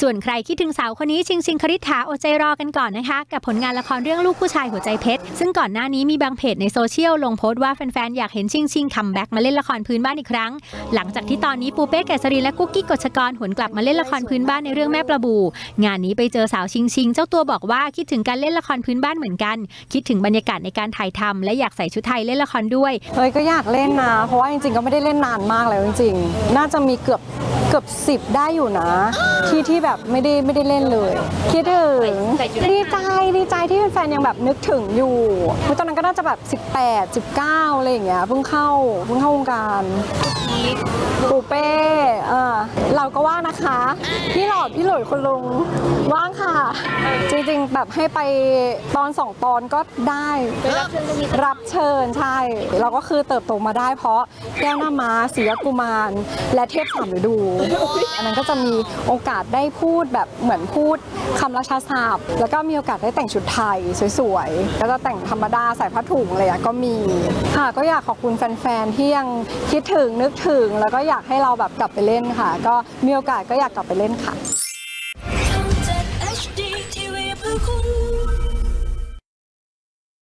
ส่วนใครคิดถึงสาวคนนี้ชิงชิงคริษฐาอดใจรอกันก่อนนะคะ กับผลงานละครเรื่องลูกผู้ชายหัวใจเพชร ซึ่งก่อนหน้านี้มีบางเพจในโซเชียลลงโพสต์ว่าแฟนๆ อยากเห็นชิงชิงคัมแบ็กมาเล่นละครพื้นบ้านอีกครั้ง หลังจากที่ตอนนี้ปูเป้แกษรีและกุ๊กกี้กฎชกรหวนกลับมาเล่นละครพื้นบ้านในเรื่องแม่ประบู งานนี้ไปเจอสาวชิงชิงเจ้าตัวบอกว่าคิดถึงการเล่นละครพื้นบ้านเหมือนกัน คิดถึงบรรยากาศในการถ่ายทำและอยากใส่ชุดไทยเล่นละครด้วยเฮ้ยก็อยากเล่นนะเพราะว่าจริงๆก็ไม่ได้เล่นนานมากแล้วจริงๆ น่าจะมีเกือบเกือบสิบได้อยู่นะที่ที่แบบไม่ได้ไม่ได้เล่นเลย คิดถึงดีใจดีใจที่แฟนๆยังแบบนึกถึงอยู่เพราะตอนนั้นก็น่าจะแบบ 18 19อะไรอย่างเงี้ยเพิ่งเข้าเพิ่งเข้าวงการปูเป้เออเรา ก็ว่างนะคะ พี่หลอดพี่หลุยคุณลุงว่างค่ะ จริงๆแบบให้ไปตอนสองตอนก็ได้รับเชิญใช่ เราก็คือเติบโตมาได้ เพราะแก้วหน้าม้าเสียกุมาร และเทพสามฤดู อันนั้นก็จะมีโอกาสได้พูดแบบเหมือนพูดคำราชาศัพท์ แล้วก็มีโอกาสได้แต่งชุดไทยสวยๆ แล้วก็แต่งธรรมดาใส่ผ้าถุงอะไรอะก็มีค่ะก็อยากขอบคุณแฟนๆที่ยังคิดถึงนึกถึง แล้วก็อยากให้เราแบบกลับไปเล่นค่ะ ก็มีโอกาสก็อยากกลับไปเล่นค่ะ